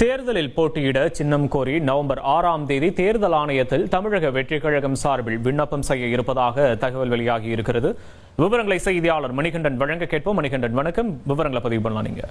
தேர்தலில் போட்டியிட சின்னம் கோரி நவம்பர் ஆறாம் தேதி தேர்தல் ஆணையத்தில் தமிழக வெற்றி கழகம் சார்பில் விண்ணப்பம் செய்ய இருப்பதாக தகவல் வெளியாகி இருக்கிறது. விவரங்களை செய்தியாளர் மணிகண்டன் வழங்க கேட்போம். மணிகண்டன் வணக்கம். விவரங்களை பதிவு பண்ணலாம் நீங்க.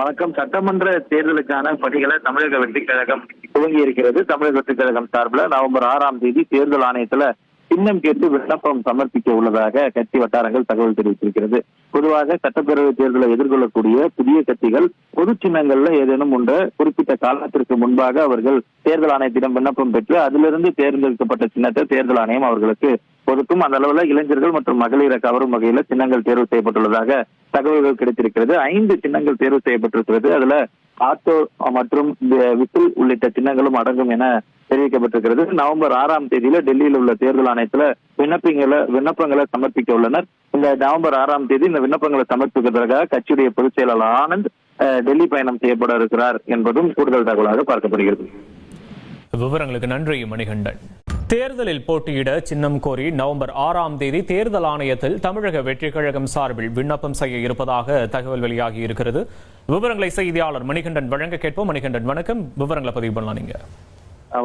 வணக்கம். சட்டமன்ற தேர்தலுக்கான பணிகளை தமிழக வெற்றி கழகம் துவங்கி இருக்கிறது. தமிழக வெற்றி கழகம் சார்பில் நவம்பர் ஆறாம் தேதி தேர்தல் ஆணையத்துல சின்னம் கேட்டு விண்ணப்பம் சமர்ப்பிக்க உள்ளதாக கட்சி வட்டாரங்கள் தகவல் தெரிவித்திருக்கிறது. பொதுவாக சட்டப்பேரவை தேர்தலை எதிர்கொள்ளக்கூடிய புதிய கட்சிகள் பொது சின்னங்கள்ல ஏதேனும் உண்டு குறிப்பிட்ட காலத்திற்கு முன்பாக அவர்கள் தேர்தல் ஆணையத்திடம் விண்ணப்பம் பெற்று அதிலிருந்து தேர்ந்தெடுக்கப்பட்ட சின்னத்தை தேர்தல் ஆணையம் அவர்களுக்கு ஒதுக்கும். அந்த அளவுல இளைஞர்கள் மற்றும் மகளிரை கவரும் வகையில சின்னங்கள் தேர்வு செய்யப்பட்டுள்ளதாக தகவல்கள் கிடைத்திருக்கிறது. ஐந்து சின்னங்கள் தேர்வு செய்யப்பட்டிருக்கிறது. அதுல ஆட்டோ மற்றும் விசில் உள்ளிட்ட சின்னங்களும் அடங்கும் என தெரிவிக்கப்பட்டிருக்கிறது. நவம்பர் ஆறாம் தேதியில டெல்லியில் உள்ள தேர்தல் ஆணையத்துல விண்ணப்பங்களை விண்ணப்பங்களை சமர்ப்பிக்க உள்ளனர். இந்த நவம்பர் ஆறாம் தேதி இந்த விண்ணப்பங்களை சமர்ப்பிப்பதற்காக கட்சியுடைய பொதுச் செயலாளர் ஆனந்த் டெல்லி பயணம் செய்யப்பட இருக்கிறார் என்பதும் கூடுதல் தகவலாக பார்க்கப்படுகிறது. விவரங்களுக்கு நன்றி மணிகண்டன். தேர்தலில் போட்டியிட சின்னம் கோரி நவம்பர் ஆறாம் தேதி தேர்தல் ஆணையத்தில் தமிழக வெற்றிக் கழகம் சார்பில் விண்ணப்பம் செய்ய இருப்பதாக தகவல் வெளியாகி இருக்கிறது விவரங்களை செய்தியாளர் மணிகண்டன் வழங்க கேட்போம். மணிகண்டன் வணக்கம். விவரங்களை பதிவு பண்ணலாம் நீங்க.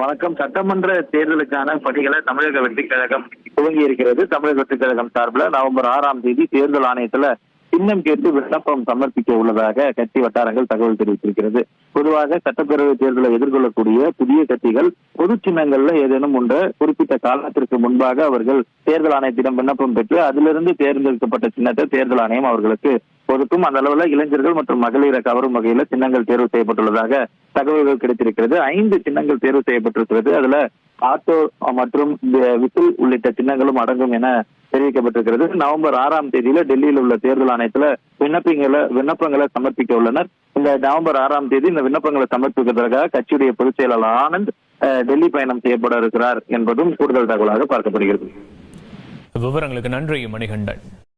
வணக்கம். சட்டமன்ற தேர்தலுக்கான பணிகளை தமிழக வெற்றிக் கழகம் துவங்கி இருக்கிறது தமிழக வெற்றிக் கழகம் சார்பில் நவம்பர் ஆறாம் தேதி தேர்தல் ஆணையத்துல சின்னம் கேட்டு விண்ணப்பம் சமர்ப்பிக்க உள்ளதாக கட்சி வட்டாரங்கள் தகவல் தெரிவித்திருக்கிறது. பொதுவாக சட்டப்பேரவை தேர்தலை எதிர்கொள்ளக்கூடிய புதிய கட்சிகள் பொது சின்னங்கள்ல ஏதேனும் ஒன்று குறிப்பிட்ட காலத்திற்கு முன்பாக அவர்கள் தேர்தல் ஆணையத்திடம் விண்ணப்பம் பெற்று அதிலிருந்து தேர்ந்தெடுக்கப்பட்ட சின்னத்தை தேர்தல் ஆணையம் அவர்களுக்கு ஒதுக்கும் அந்த அளவுல இளைஞர்கள் மற்றும் மகளிரை கவரும் வகையில சின்னங்கள் தேர்வு செய்யப்பட்டுள்ளதாக தகவல்கள் கிடைத்திருக்கிறது. ஐந்து சின்னங்கள் தேர்வு செய்யப்பட்டிருக்கிறது. அதுல ஆட்டோ மற்றும் விசில் உள்ளிட்ட சின்னங்களும் அடங்கும் என தெரிவிக்கப்பட்டிருக்கிறது. நவம்பர் ஆறாம் தேதியில டெல்லியில் உள்ள தேர்தல் ஆணையத்துல விண்ணப்பங்களை விண்ணப்பங்களை சமர்ப்பிக்க உள்ளனர் இந்த நவம்பர் ஆறாம் தேதி இந்த விண்ணப்பங்களை சமர்ப்பிப்பதற்காக கட்சியுடைய பொதுச் செயலாளர் ஆனந்த் டெல்லி பயணம் செய்யப்பட இருக்கிறார் என்பதும் கூடுதல் தகவலாக பார்க்கப்படுகிறது. விவரங்களுக்கு நன்றி மணிகண்டன்.